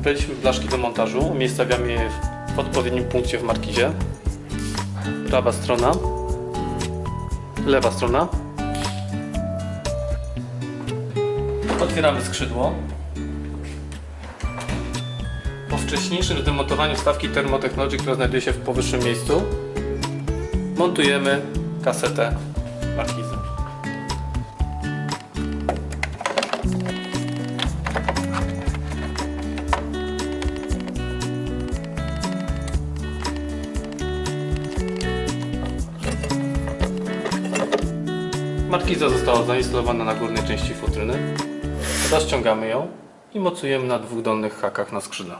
Wybraliśmy blaszki do montażu, umiejscawiamy je w odpowiednim punkcie w markizie. Prawa strona, lewa strona. Otwieramy skrzydło. Po wcześniejszym zdemontowaniu stawki Thermotechnology, która znajduje się w powyższym miejscu, montujemy kasetę markizy. Markiza została zainstalowana na górnej części futryny. Rozciągamy ją i mocujemy na dwóch dolnych hakach na skrzydle.